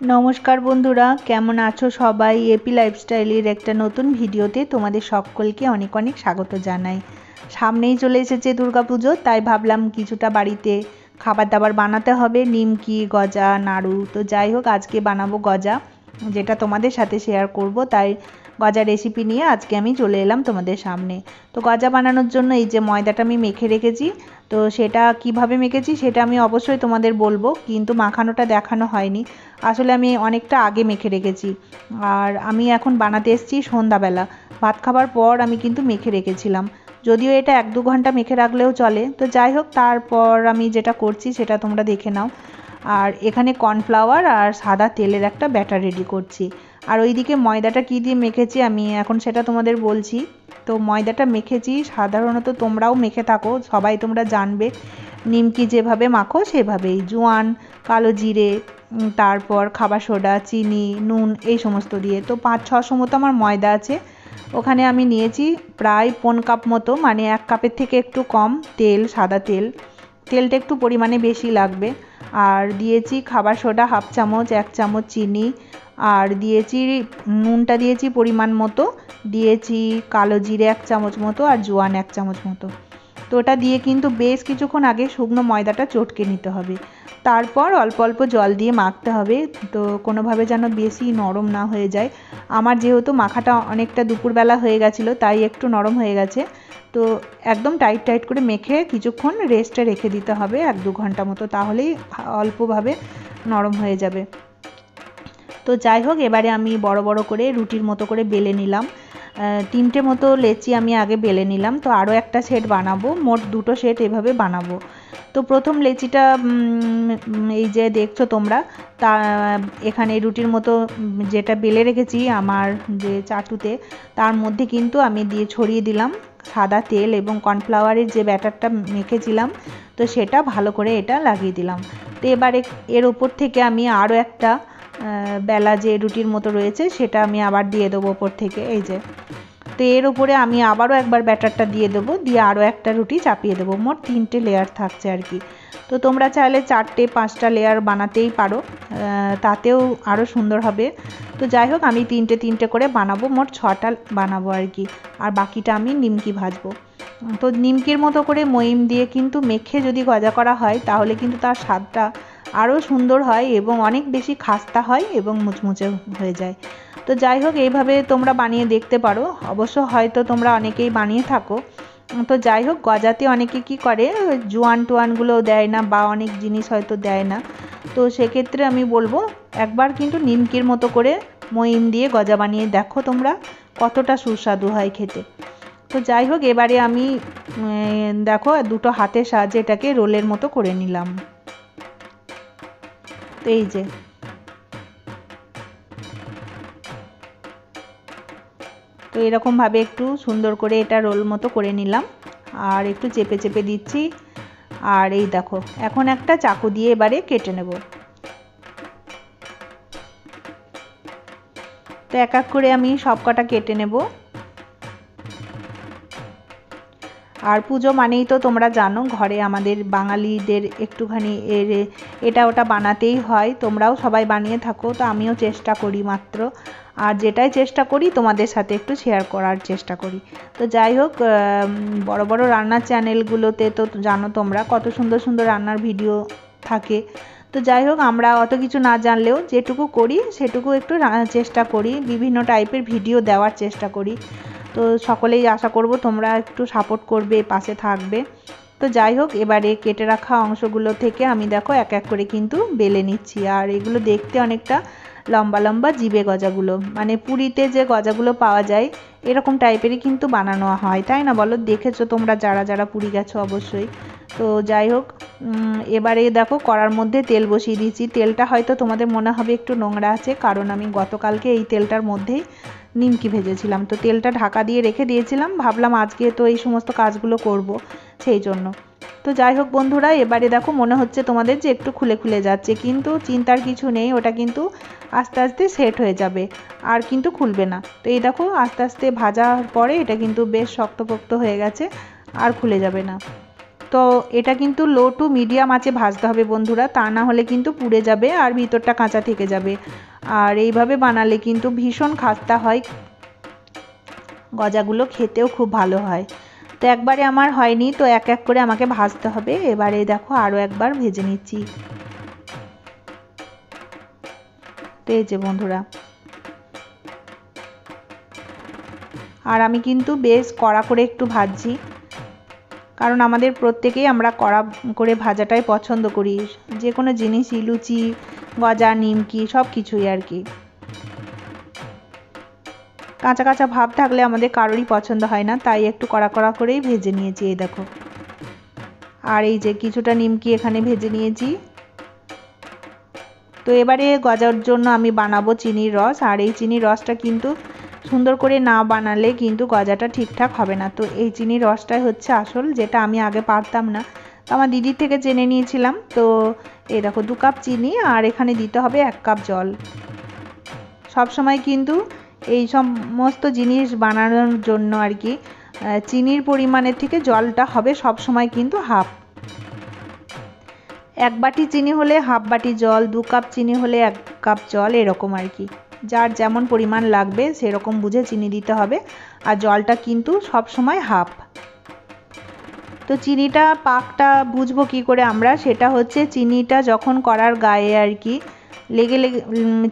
নমস্কার বন্ধুরা, কেমন আছো সবাই? এপি লাইফস্টাইলের একটা নতুন ভিডিওতে তোমাদের সকলকে অনেক অনেক স্বাগত জানাই। সামনেই চলে এসেছে দুর্গাপুজো, তাই ভাবলাম কিছুটা বাড়িতে খাবার দাবার বানাতে হবে। নিমকি, গজা, নাড়ু, তো যাই হোক, আজকে বানাবো গজা। যেটা তোমাদের সাথে শেয়ার করব, তাই গজা রেসিপি নিয়ে আজকে আমি চলে এলাম তোমাদের সামনে। তো গজা বানানোর জন্য এই যে ময়দাটা আমি মেখে রেখেছি, তো সেটা কীভাবে মেখেছি সেটা আমি অবশ্যই তোমাদের বলব, কিন্তু মাখানোটা দেখানো হয়নি। আসলে আমি অনেকটা আগে মেখে রেখেছি। আর আমি এখন বানাতে এসেছি সন্ধ্যাবেলা। ভাত খাবার পর আমি কিন্তু মেখে রেখেছিলাম। যদিও এটা এক দু ঘণ্টা মেখে রাখলেও চলে। তো যাই হোক, তারপর আমি যেটা করছি সেটা তোমরা দেখে নাও। আর এখানে কর্নফ্লাওয়ার আর সাদা তেলের একটা ব্যাটার রেডি করছি। আর ওইদিকে ময়দাটা কী দিয়ে মেখেছি আমি এখন সেটা তোমাদের বলছি। তো ময়দাটা মেখেছি, সাধারণত তোমরাও মেখে থাকো, সবাই তোমরা জানবে। নিমকি যেভাবে মাখো সেভাবেই, জোয়ান, কালো জিরে তারপর খাবার সোডা, চিনি, নুন, এই সমস্ত দিয়ে। তো পাঁচ ছশো মতো আমার ময়দা আছে। ওখানে আমি নিয়েছি প্রায় পন কাপ মতো মানে এক কাপের থেকে একটু কম তেল, সাদা তেল। তেলটা একটু পরিমাণে বেশি লাগবে। আর দিয়েছি খাবার সোডা, হাফ চামচ, এক চামচ চিনি। আর দিয়েছি নুনটা দিয়েছি পরিমাণ মতো। দিয়েছি কালো জিরে এক চামচ মতো আর জোয়ান এক চামচ মতো। তো ওটা দিয়ে কিন্তু বেশ কিছুক্ষণ আগে শুকনো ময়দাটা চটকে নিতে হবে। তারপর অল্প অল্প জল দিয়ে মাখতে হবে। তো কোনোভাবে যেন বেশি নরম না হয়ে যায়। আমার যেহেতু মাখাটা অনেকটা দুপুরবেলা হয়ে গেছিল, তাই একটু নরম হয়ে গেছে। তো একদম টাইট টাইট করে মেখে কিছুক্ষণ রেস্টে রেখে দিতে হবে এক দু ঘণ্টা মতো, তাহলেই অল্পভাবে নরম হয়ে যাবে। তো যাই হোক, এবারে আমি বড় বড় করে রুটির মতো করে বেলে নিলাম। তিনটে মতো লেচি আমি আগে বেলে নিলাম। তো আরও একটা সেট বানাবো। মোট দুটো সেট এভাবে বানাবো। তো প্রথম লেচিটা এই যে দেখছ তোমরা, তা, এখানে রুটির মতো যেটা বেলে রেখেছি আমার যে চাটুতে, তার মধ্যে কিন্তু আমি দিয়ে ছড়িয়ে দিলাম সাদা তেল এবং কর্নফ্লাওয়ারের যে ব্যাটারটা মেখেছিলাম, তো সেটা ভালো করে এটা লাগিয়ে দিলাম। তো এবারে এর ওপর থেকে আমি আরও একটা বেলা যে রুটির মতো রয়েছে, সেটা আমি আবার দিয়ে দেবো ওপর থেকে, এই যে। তো এর উপরে আমি আবারও একবার ব্যাটারটা দিয়ে দেবো, দিয়ে আরও একটা রুটি চাপিয়ে দেবো। মোট তিনটে লেয়ার থাকছে আর কি। তো তোমরা চাইলে চারটে, পাঁচটা লেয়ার বানাতেই পারো তাতেও আরও সুন্দর হবে। তো যাই হোক, আমি তিনটে তিনটে করে বানাবো, মোট ছটা বানাবো আর কি। আর বাকিটা আমি নিমকি ভাজবো। তো নিমকির মতো করে মহিম দিয়ে কিন্তু মেখে যদি গজা করা হয়, তাহলে কিন্তু তার স্বাদটা আরও সুন্দর হয় এবং অনেক বেশি খাস্তা হয় এবং মুচমুচে হয়ে যায়। তো যাই হোক, এইভাবে তোমরা বানিয়ে দেখতে পারো। অবশ্য হয়তো তোমরা অনেকেই বানিয়ে থাকো। তো যাই হোক, গজাতে অনেকে কি করে জোয়ান টোয়ানগুলো দেয় না বা অনেক জিনিস হয়তো দেয় না। তো সেক্ষেত্রে আমি বলব, একবার কিন্তু নিমকির মতো করে মইম দিয়ে গজা বানিয়ে দেখো তোমরা, কতটা সুস্বাদু হয় খেতে। তো যাই হোক, এবারে আমি দেখো দুটো হাতের সাহায্যে এটাকে রোলের মতো করে নিলাম। তো এই যে। তো এরকমভাবে একটু সুন্দর করে এটা রোল মতো করে নিলাম। আর একটু চেপে চেপে দিচ্ছি। আর এই দেখো, এখন একটা চাকু দিয়ে এবারে কেটে নেব। তো এক এক করে আমি সব কটা কেটে নেব। আর পুজো মানেই তো তোমরা জানো, ঘরে আমাদের বাঙালিদের একটুখানি এর এটা ওটা বানাতেই হয়, তোমরাও সবাই বানিয়ে থাকো, তো আমিও চেষ্টা করি মাত্র। আর যেটাই চেষ্টা করি, তোমাদের সাথে একটু শেয়ার করার চেষ্টা করি। তো যাই হোক বড় বড় রান্নার চ্যানেলগুলোতে তো জানো তোমরা, কত সুন্দর সুন্দর রান্নার ভিডিও থাকে। তো যাই হোক, আমরা অত কিছু না জানলেও যেটুকু করি, সেটুকু একটু চেষ্টা করি, বিভিন্ন টাইপের ভিডিও দেওয়ার চেষ্টা করি। তো সকলেই আশা করব তোমরা একটু সাপোর্ট করবে, পাশে থাকবে। তো যাই হোক, এবারে কেটে রাখা অংশগুলো থেকে আমি দেখো এক এক করে কিন্তু বেলে নিচ্ছি। আর এগুলো দেখতে অনেকটা লম্বা লম্বা জিবে গজাগুলো। মানে পুরীতে যে গজাগুলো পাওয়া যায়, এরকম টাইপেরই কিন্তু বানানো হয়। তাই না বলো? দেখেছ তোমরা যারা যারা পুরী গেছো অবশ্যই। তো যাই হোক এবারে দেখো কড়ার মধ্যে তেল বসিয়ে দিয়েছি। তেলটা হয়তো তোমাদের মনে হবে একটু নোংরা আছে, কারণ আমি গতকালকে এই তেলটার মধ্যেই নিমকি ভেজেছিলাম। তো তেলটা ঢাকা দিয়ে রেখে দিয়েছিলাম। ভাবলাম আজকে তো এই সমস্ত কাজগুলো করব, সেই জন্য। তো যাই হোক বন্ধুরা, এবারে দেখো মনে হচ্ছে তোমাদের যে একটু খুলে খুলে যাচ্ছে, কিন্তু চিন্তার কিছু নেই, ওটা কিন্তু আস্তে আস্তে সেট হয়ে যাবে, আর কিন্তু খুলবে না। তো এই দেখো আস্তে আস্তে ভাজার পরে এটা কিন্তু বেশ শক্তপোক্ত হয়ে গেছে, আর খুলে যাবে না। তো এটা কিন্তু লো টু মিডিয়াম আছে ভাজতে হবে বন্ধুরা, তা না হলে কিন্তু পুড়ে যাবে আর ভিতরটা কাঁচা থেকে যাবে। আর এইভাবে বানালে কিন্তু ভীষণ খাস্তা হয়, গজাগুলো খেতেও খুব ভালো হয়। তো একবারে আমার হয়নি, তো এক এক করে আমাকে ভাজতে হবে। এবারে দেখো আরও একবার ভেজে নিচ্ছি। তো এই যে বন্ধুরা। আর আমি কিন্তু বেশ কড়া করে একটু ভাজছি। কারণ আমাদের প্রত্যেকেই আমরা কড়া করে ভাজাটাই পছন্দ করি। যে কোনো জিনিসই লুচি গজা, নিমকি সব কিছুই আর কি। কাঁচা কাঁচা ভাব থাকলে আমাদের কারোরই পছন্দ হয় না, তাই একটু কড়া কড়া করেই ভেজে নিয়েছি, এই দেখো। আর এই যে কিছুটা নিমকি এখানে ভেজে নিয়েছি। তো এবারে গজার জন্য আমি বানাবো চিনির রস, আর এই চিনির রসটা কিন্তু সুন্দর করে না বানালে কিন্তু গজাটা ঠিকঠাক হবে না। তো এই চিনির রসটাই হচ্ছে আসল, যেটা আমি আগে পারতাম না। তো আমার দিদির থেকে জেনে নিয়েছিলাম, তো এই দেখো দু কাপ চিনি, আর এখানে দিতে হবে এক কাপ জল। সব সময় কিন্তু এই সমস্ত জিনিস বানানোর জন্য আর কি চিনির পরিমাণের থেকে জলটা হবে সব সময় কিন্তু হাফ। এক বাটি চিনি হলে হাফ বাটি জল, দু কাপ চিনি হলে এক কাপ জল, এরকম আর কি। যার যেমন পরিমাণ লাগবে সেরকম বুঝে চিনি দিতে হবে, আর জলটা কিন্তু সব সময় হাফ। তো চিনিটা, পাকটা বুঝব কি করে আমরা, সেটা হচ্ছে চিনিটা যখন করার গায়ে আর কি লেগে লেগে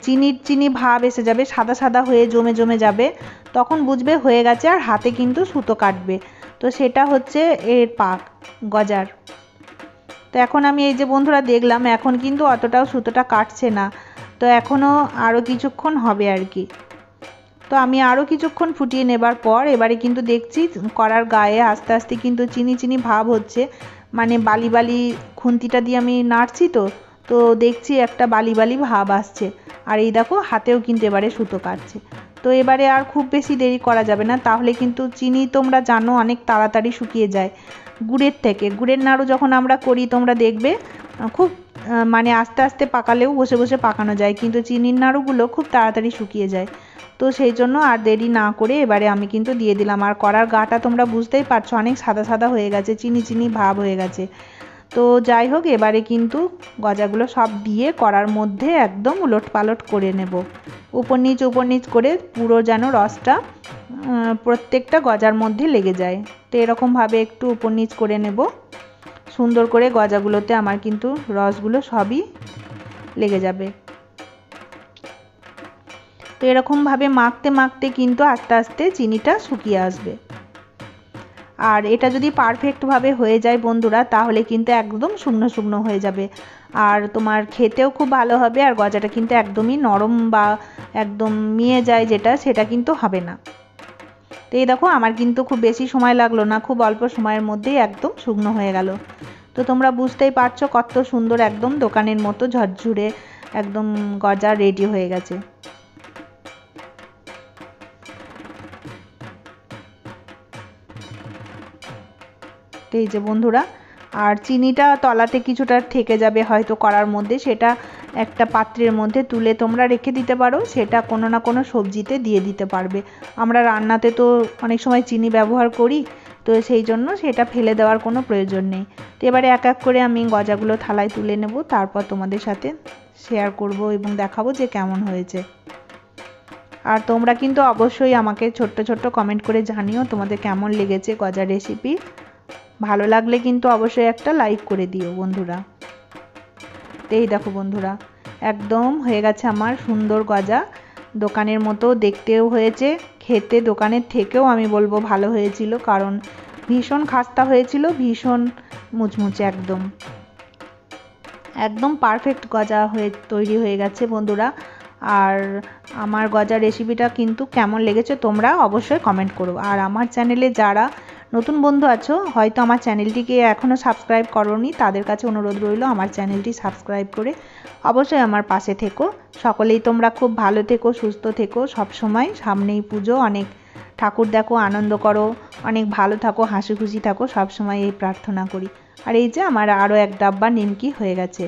চিনির চিনি ভাব এসে যাবে, সাদা সাদা হয়ে জমে জমে যাবে। তখন বুঝবে হয়ে গেছে আর হাতে কিন্তু সুতো কাটবে। তো সেটা হচ্ছে এর পাক, গজার। তো এখন আমি এই যে বন্ধুরা দেখলাম, এখন কিন্তু অতটাও সুতোটা কাটছে না। তো এখনও আরও কিছুক্ষণ হবে আর কি। তো আমি আরও কিছুক্ষণ ফুটিয়ে নেবার পর এবারে কিন্তু দেখছি করার গায়ে আস্তে আস্তে কিন্তু চিনি চিনি ভাব হচ্ছে। মানে বালি বালি খুন্তিটা দিয়ে আমি নাড়ছি তো তো দেখছি একটা বালি বালি ভাব আসছে। আর এই দেখো, হাতেও কিন্তু এবারে সুতো কাটছে। তো এবারে আর খুব বেশি দেরি করা যাবে না, তাহলে কিন্তু চিনি তোমরা জানো অনেক তাড়াতাড়ি শুকিয়ে যায়। গুড়ের থেকে, গুড়ের নাড়ু যখন আমরা করি, তোমরা দেখবে খুব মানে আস্তে আস্তে পাকালেও বসে বসে পাকানো যায়, কিন্তু চিনির নাড়ুগুলো খুব তাড়াতাড়ি শুকিয়ে যায়। তো সেই জন্য আর দেরি না করে এবারে আমি কিন্তু দিয়ে দিলাম। আর করার গাটা তোমরা বুঝতেই পারছ, অনেক সাদা সাদা হয়ে গেছে, চিনি চিনি ভাব হয়ে গেছে। তো যাই হোক, এবারে কিন্তু গজাগুলো সব দিয়ে করার মধ্যে একদম উলট পালট করে নেব। উপর নিচ উপর নিচ করে পুরো যেন রসটা প্রত্যেকটা গজার মধ্যে লেগে যায়। তো এরকমভাবে একটু উপর নিচ করে নেব। সুন্দর করে গজাগুলোতে আমার কিন্তু রসগুলো সবই লেগে যাবে। তো এরকমভাবে মাখতে মাখতে কিন্তু আস্তে আস্তে চিনিটা শুকিয়ে আসবে। আর এটা যদি পারফেক্টভাবে হয়ে যায় বন্ধুরা, তাহলে কিন্তু একদম শুকনো শুকনো হয়ে যাবে। আর তোমার খেতেও খুব ভালো হবে, আর গজাটা কিন্তু একদমই নরম বা একদম মিয়ে যায় যেটা, সেটা কিন্তু হবে না। তো এই দেখো, আমার কিন্তু খুব বেশি সময় লাগল না, খুব অল্প সময়ের মধ্যেই একদম শুকনো হয়ে গেল। তো তোমরা বুঝতেই পারছ কত সুন্দর একদম দোকানের মতো ঝরঝুরে একদম গজা রেডি হয়ে গেছে। এই যে বন্ধুরা, আর চিনিটা তলাতে কিছুটা থেকে যাবে হয়তো করার মধ্যে, সেটা একটা পাত্রের মধ্যে তুলে তোমরা রেখে দিতে পারো, সেটা কোনো না কোনো সবজিতে দিয়ে দিতে পারবে। আমরা রান্নাতে তো অনেক সময় চিনি ব্যবহার করি, তো সেই জন্য সেটা ফেলে দেওয়ার কোনো প্রয়োজন নেই। তো এবারে এক এক করে আমি গজাগুলো থালায় তুলে নেব, তারপর তোমাদের সাথে শেয়ার করব এবং দেখাবো যে কেমন হয়েছে। আর তোমরা কিন্তু অবশ্যই আমাকে ছোট্ট ছোট্ট কমেন্ট করে জানিও তোমাদের কেমন লেগেছে গজা রেসিপি ভালো লাগলে কিন্তু অবশ্যই একটা লাইক করে দিও বন্ধুরা। এই দেখো বন্ধুরা, একদম হয়ে গেছে আমার সুন্দর গজা। দোকানের মতো দেখতেও হয়েছে, খেতে দোকানের থেকেও আমি বলব ভালো হয়েছিল, কারণ ভীষণ খাস্তা হয়েছিল, ভীষণ মুচমুচে একদম। একদম পারফেক্ট গজা হয়ে, তৈরি হয়ে গেছে বন্ধুরা। আর আমার গজা রেসিপিটা কিন্তু কেমন লেগেছে তোমরা অবশ্যই কমেন্ট করো। আর আমার চ্যানেলে যারা নতুন বন্ধু আছো, হয়তো আমার চ্যানেলটিকে এখনও সাবস্ক্রাইব করনি, তাদের কাছে অনুরোধ রইল আমার চ্যানেলটি সাবস্ক্রাইব করে অবশ্যই আমার পাশে থেকো। সকলেই তোমরা খুব ভালো থেকো, সুস্থ থেকো, সব সময় সামনেই পুজো, অনেক ঠাকুর দেখো, আনন্দ করো, অনেক ভালো থাকো, হাসি খুশি থাকো, সব সময় এই প্রার্থনা করি। আর এই যে আমার আরও এক ডাব্বা নিমকি হয়ে গেছে।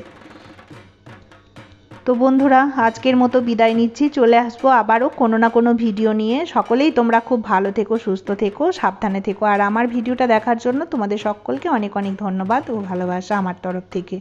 তো বন্ধুরা, আজকের মতো বিদায় নিচ্ছি। চলে আসব আবারও কোনো না কোনো ভিডিও নিয়ে। সকলেই তোমরা খুব ভালো থেকো, সুস্থ থেকো, সাবধানে থেকো। আর আমার ভিডিওটা দেখার জন্য তোমাদের সকলকে অনেক অনেক ধন্যবাদ ও ভালোবাসা আমার তরফ থেকে।